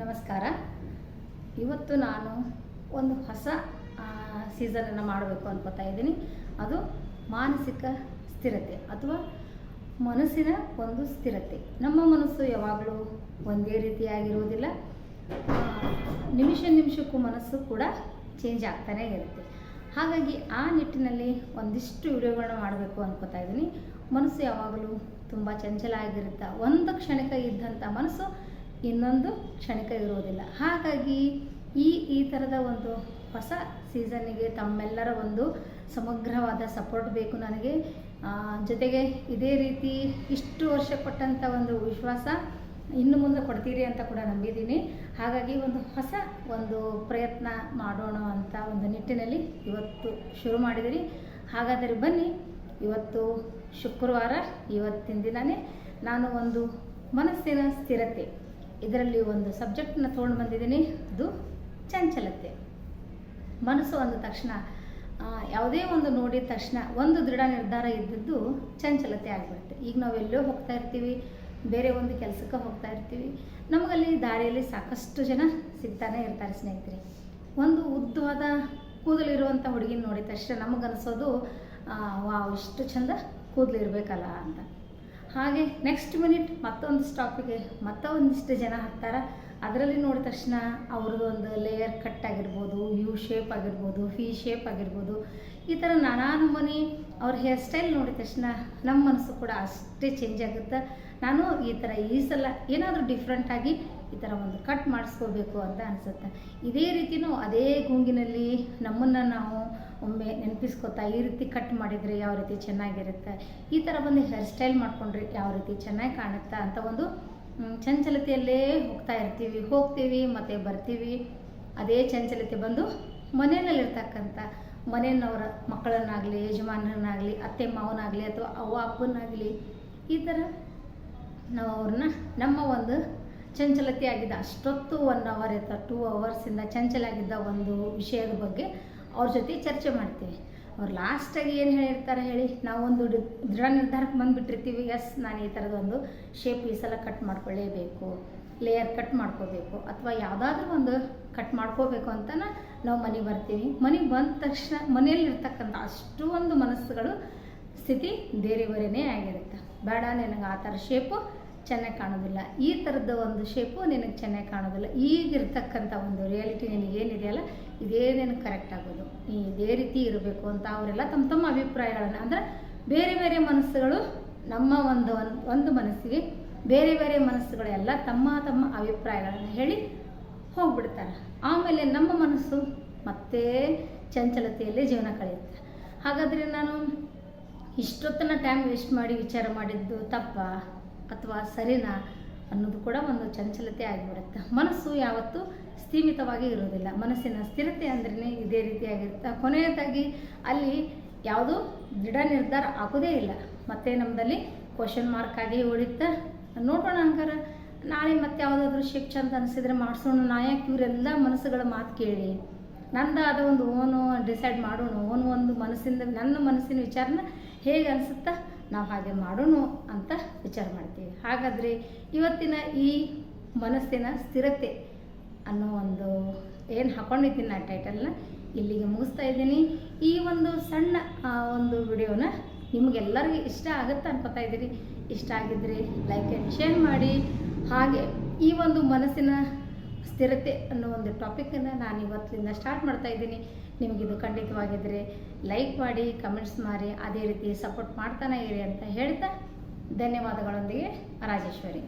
ನಮಸ್ಕಾರ. ಇವತ್ತು ನಾನು ಒಂದು ಹೊಸ ಸೀಸನನ್ನು ಮಾಡಬೇಕು ಅನ್ಕೋತಾ ಇದ್ದೀನಿ. ಅದು ಮಾನಸಿಕ ಸ್ಥಿರತೆ ಅಥವಾ ಮನಸ್ಸಿನ ಒಂದು ಸ್ಥಿರತೆ. ನಮ್ಮ ಮನಸ್ಸು ಯಾವಾಗಲೂ ಒಂದೇ ರೀತಿಯಾಗಿರುವುದಿಲ್ಲ. ನಿಮಿಷ ನಿಮಿಷಕ್ಕೂ ಮನಸ್ಸು ಕೂಡ ಚೇಂಜ್ ಆಗ್ತಾನೇ ಇರುತ್ತೆ. ಹಾಗಾಗಿ ಆ ನಿಟ್ಟಿನಲ್ಲಿ ಒಂದಿಷ್ಟು ವಿಡಿಯೋಗಳನ್ನ ಮಾಡಬೇಕು ಅನ್ಕೋತಾ ಇದ್ದೀನಿ. ಮನಸ್ಸು ಯಾವಾಗಲೂ ತುಂಬ ಚಂಚಲ ಆಗಿರುತ್ತೆ. ಒಂದು ಕ್ಷಣಕ್ಕೆ ಇದ್ದಂಥ ಮನಸ್ಸು ಇನ್ನೊಂದು ಕ್ಷಣಿಕ ಇರುವುದಿಲ್ಲ. ಹಾಗಾಗಿ ಈ ಈ ಥರದ ಒಂದು ಹೊಸ ಸೀಸನ್ನಿಗೆ ತಮ್ಮೆಲ್ಲರ ಒಂದು ಸಮಗ್ರವಾದ ಸಪೋರ್ಟ್ ಬೇಕು ನನಗೆ. ಜೊತೆಗೆ ಇದೇ ರೀತಿ ಇಷ್ಟು ವರ್ಷ ಕೊಟ್ಟಂಥ ಒಂದು ವಿಶ್ವಾಸ ಇನ್ನು ಮುಂದೆ ಕೊಡ್ತೀರಿ ಅಂತ ಕೂಡ ನಂಬಿದ್ದೀನಿ. ಹಾಗಾಗಿ ಒಂದು ಹೊಸ ಒಂದು ಪ್ರಯತ್ನ ಮಾಡೋಣ ಅಂತ ಒಂದು ನಿಟ್ಟಿನಲ್ಲಿ ಇವತ್ತು ಶುರು ಮಾಡಿದಿರಿ. ಹಾಗಾದರೆ ಬನ್ನಿ, ಇವತ್ತು ಶುಕ್ರವಾರ, ಇವತ್ತಿನ ದಿನವೇ ನಾನು ಒಂದು ಮನಸ್ಸಿನ ಸ್ಥಿರತೆ ಇದರಲ್ಲಿ ಒಂದು ಸಬ್ಜೆಕ್ಟ್ನ ತೊಗೊಂಡು ಬಂದಿದ್ದೀನಿ. ಅದು ಚಂಚಲತೆ. ಮನಸ್ಸು ಅಂದ ತಕ್ಷಣ ಯಾವುದೇ ಒಂದು ನೋಡಿದ ತಕ್ಷಣ ಒಂದು ದೃಢ ನಿರ್ಧಾರ ಇದ್ದದ್ದು ಚಂಚಲತೆ ಆಗಿಬಿಡುತ್ತೆ. ಈಗ ನಾವು ಎಲ್ಲೋ ಹೋಗ್ತಾ ಇರ್ತೀವಿ, ಬೇರೆ ಒಂದು ಕೆಲಸಕ್ಕೆ ಹೋಗ್ತಾ ಇರ್ತೀವಿ. ನಮಗಲ್ಲಿ ದಾರಿಯಲ್ಲಿ ಸಾಕಷ್ಟು ಜನ ಸಿಗ್ತಾನೆ ಇರ್ತಾರೆ ಸ್ನೇಹಿತರೆ. ಒಂದು ಉದ್ದವಾದ ಕೂದಲಿರುವಂಥ ಹುಡುಗಿನ ನೋಡಿದ ತಕ್ಷಣ ನಮಗನ್ಸೋದು ವಾ ಇಷ್ಟು ಚಂದ ಕೂದಲು ಇರಬೇಕಲ್ಲ ಅಂತ. ಹಾಗೆ ನೆಕ್ಸ್ಟ್ ಮಿನಿಟ್ ಮತ್ತೊಂದು ಸ್ಟಾಪಿಗೆ ಮತ್ತೊಂದಿಷ್ಟು ಜನ ಹಾಕ್ತಾರೆ. ಅದರಲ್ಲಿ ನೋಡಿದ ತಕ್ಷಣ ಅವ್ರದ್ದು ಒಂದು ಲೇಯರ್ ಕಟ್ ಆಗಿರ್ಬೋದು ಯು ಶೇಪ್ ಆಗಿರ್ಬೋದು ಫಿ ಶೇಪ್ ಆಗಿರ್ಬೋದು, ಈ ಥರ ನಾನಾ ನಮೂನಿ ಅವ್ರ ಹೇರ್ ಸ್ಟೈಲ್ ನೋಡಿದ ತಕ್ಷಣ ನಮ್ಮ ಮನಸ್ಸು ಕೂಡ ಅಷ್ಟೇ ಚೇಂಜ್ ಆಗುತ್ತೆ. ನಾನು ಈ ಥರ ಈ ಸಲ ಏನಾದರೂ ಡಿಫ್ರೆಂಟಾಗಿ ಈ ಥರ ಒಂದು ಕಟ್ ಮಾಡಿಸ್ಕೋಬೇಕು ಅಂತ ಅನಿಸುತ್ತೆ. ಇದೇ ರೀತಿಯೂ ಅದೇ ಗುಂಗಿನಲ್ಲಿ ನಮ್ಮನ್ನು ನಾವು ಒಮ್ಮೆ ನೆನಪಿಸ್ಕೊತಾ ಈ ರೀತಿ ಕಟ್ ಮಾಡಿದರೆ ಯಾವ ರೀತಿ ಚೆನ್ನಾಗಿರುತ್ತೆ? ಈ ಥರ ಬಂದು ಹೇರ್ ಸ್ಟೈಲ್ ಮಾಡ್ಕೊಂಡ್ರೆ ಯಾವ ರೀತಿ ಚೆನ್ನಾಗಿ ಕಾಣುತ್ತಾ ಅಂತ ಒಂದು ಚಂಚಲತೆಯಲ್ಲೇ ಹೋಗ್ತಾ ಇರ್ತೀವಿ. ಹೋಗ್ತೀವಿ ಮತ್ತು ಬರ್ತೀವಿ. ಅದೇ ಚಂಚಲತೆ ಬಂದು ಮನೆಯಲ್ಲಿರ್ತಕ್ಕಂಥ ಮನೆಯವ್ರ ಮಕ್ಕಳನ್ನಾಗಲಿ, ಯಜಮಾನರನ್ನಾಗಲಿ, ಅತ್ತೆ ಮಾವನಾಗಲಿ ಅಥವಾ ಅವ್ವ ಅಪ್ಪನಾಗಲಿ ಈ ಥರ ನಾವು ಅವ್ರನ್ನ ನಮ್ಮ ಒಂದು ಚಂಚಲತೆ ಆಗಿದ್ದ ಅಷ್ಟೊತ್ತು ಒನ್ ಅವರ್ ಅಥವಾ ಟೂ ಅವರ್ಸಿಂದ ಚಂಚಲಾಗಿದ್ದ ಒಂದು ವಿಷಯದ ಬಗ್ಗೆ ಅವ್ರ ಜೊತೆ ಚರ್ಚೆ ಮಾಡ್ತೀವಿ. ಅವ್ರು ಲಾಸ್ಟಾಗಿ ಏನು ಹೇಳಿರ್ತಾರೆ ಹೇಳಿ ನಾವೊಂದು ಒಂದು ದೃಢ ನಿರ್ಧಾರಕ್ಕೆ ಬಂದುಬಿಟ್ಟಿರ್ತೀವಿ. ಎಸ್ ನಾನು ಈ ಥರದ ಒಂದು ಶೇಪ್ ಈ ಸಲ ಕಟ್ ಮಾಡ್ಕೊಳ್ಳೇಬೇಕು ಲೇಯರ್ ಕಟ್ ಮಾಡ್ಕೋಬೇಕು ಅಥವಾ ಯಾವುದಾದ್ರೂ ಒಂದು ಕಟ್ ಮಾಡ್ಕೋಬೇಕು ಅಂತ ನಾವು ಮನೆಗೆ ಬರ್ತೀವಿ. ಮನೆಗೆ ಬಂದ ತಕ್ಷಣ ಮನೆಯಲ್ಲಿರ್ತಕ್ಕಂಥ ಅಷ್ಟು ಒಂದು ಮನಸ್ಸುಗಳು, ಸ್ಥಿತಿ ಬೇರೆ ಬೇರೆನೇ ಆಗಿರುತ್ತೆ. ಬೇಡ ನಿನಗೆ ಆ ಥರ ಶೇಪು ಚೆನ್ನಾಗಿ ಕಾಣೋದಿಲ್ಲ. ಈ ಥರದ ಒಂದು ಶೇಪು ನಿನಗೆ ಚೆನ್ನಾಗಿ ಕಾಣೋದಿಲ್ಲ. ಈಗಿರ್ತಕ್ಕಂಥ ಒಂದು ರಿಯಾಲಿಟಿ ನಿನಗೆ ಏನಿದೆಯಲ್ಲ ಇದೇ ನಿನಗೆ ಕರೆಕ್ಟ್ ಆಗೋದು? ನೀ ಇದೇ ರೀತಿ ಇರಬೇಕು ಅಂತ ಅವರೆಲ್ಲ ತಮ್ಮ ತಮ್ಮ ಅಭಿಪ್ರಾಯಗಳನ್ನು, ಅಂದರೆ ಬೇರೆ ಬೇರೆ ಮನಸ್ಸುಗಳು ನಮ್ಮ ಒಂದು ಒಂದು ಮನಸ್ಸಿಗೆ ಬೇರೆ ಬೇರೆ ಮನಸ್ಸುಗಳೆಲ್ಲ ತಮ್ಮ ತಮ್ಮ ಅಭಿಪ್ರಾಯಗಳನ್ನು ಹೇಳಿ ಹೋಗ್ಬಿಡ್ತಾರೆ. ಆಮೇಲೆ ನಮ್ಮ ಮನಸ್ಸು ಮತ್ತೆ ಚಂಚಲತೆಯಲ್ಲಿ ಜೀವನ ಕಳೆಯುತ್ತೆ. ಹಾಗಾದರೆ ನಾನು ಇಷ್ಟೊತ್ತನ ಟೈಮ್ ವೇಸ್ಟ್ ಮಾಡಿ ವಿಚಾರ ಮಾಡಿದ್ದು ತಪ್ಪ? ಅಥವಾ ಸರಿನಾ ಅನ್ನೋದು ಕೂಡ ಒಂದು ಚಂಚಲತೆ ಆಗಿಬಿಡುತ್ತೆ. ಮನಸ್ಸು ಯಾವತ್ತೂ ಸ್ಥೀಮಿತವಾಗಿ ಇರೋದಿಲ್ಲ ಮನಸ್ಸಿನ ಸ್ಥಿರತೆ ಅಂದ್ರೇ ಇದೇ ರೀತಿಯಾಗಿರುತ್ತೆ. ಕೊನೆಯದಾಗಿ ಅಲ್ಲಿ ಯಾವುದೂ ದೃಢ ನಿರ್ಧಾರ ಆಗೋದೇ ಇಲ್ಲ. ಮತ್ತೆ ನಮ್ಮದಲ್ಲಿ ಕ್ವಶನ್ ಮಾರ್ಕ್ ಆಗಿ ಉಳಿತ ನೋಡೋಣ ಹಂಗಾರೆ. ನಾಳೆ ಮತ್ತೆ ಯಾವುದಾದ್ರೂ ಶಿಕ್ಷೆ ಅಂತ ಅನಿಸಿದ್ರೆ ಮಾಡಿಸೋಣ. ನಾ ಯಾಕೆ ಇವರೆಲ್ಲ ಮನಸ್ಸುಗಳ ಮಾತು ಕೇಳಿ? ನಂದಾದ ಒಂದು ಓನು ಡಿಸೈಡ್ ಮಾಡೋಣ. ಓನು ಒಂದು ಮನಸ್ಸಿಂದ, ನನ್ನ ಮನಸ್ಸಿನ ವಿಚಾರನ ಹೇಗೆ ಅನಿಸುತ್ತಾ? ನಾವು ಹಾಗೆ ಮಾಡೋಣ ಅಂತ ವಿಚಾರ ಮಾಡ್ತೀವಿ. ಹಾಗಾದರೆ ಇವತ್ತಿನ ಈ ಮನಸ್ಸಿನ ಸ್ಥಿರತೆ ಅನ್ನೋ ಒಂದು ಏನು ಹಾಕೊಂಡಿದ್ದೀನಿ ನಾನು ಟೈಟಲ್ನ ಇಲ್ಲಿಗೆ ಮುಗಿಸ್ತಾ ಇದ್ದೀನಿ. ಈ ಒಂದು ಸಣ್ಣ ಒಂದು ವಿಡಿಯೋನ ನಿಮಗೆಲ್ಲರಿಗೂ ಇಷ್ಟ ಆಗುತ್ತೆ ಅನ್ಕೋತಾ ಇದ್ದೀರಿ? ಇಷ್ಟ ಆಗಿದ್ದರೆ ಲೈಕ್ ಆ್ಯಂಡ್ ಶೇರ್ ಮಾಡಿ. ಹಾಗೆ ಈ ಒಂದು ಮನಸ್ಸಿನ ಸ್ಥಿರತೆ ಅನ್ನೋ ಒಂದು ಟಾಪಿಕನ್ನು ನಾನು ಇವತ್ತಿಂದ ಸ್ಟಾರ್ಟ್ ಮಾಡ್ತಾ ಇದ್ದೀನಿ. ನಿಮಗಿದು ಖಂಡಿತವಾಗಿದ್ದರೆ ಲೈಕ್ ಮಾಡಿ ಕಮೆಂಟ್ಸ್ ಮಾಡಿ, ಅದೇ ರೀತಿ ಸಪೋರ್ಟ್ ಮಾಡ್ತಾನೆ ಇರಿ ಅಂತ ಹೇಳ್ತಾ ಧನ್ಯವಾದಗಳೊಂದಿಗೆ ರಾಜೇಶ್ವರಿ.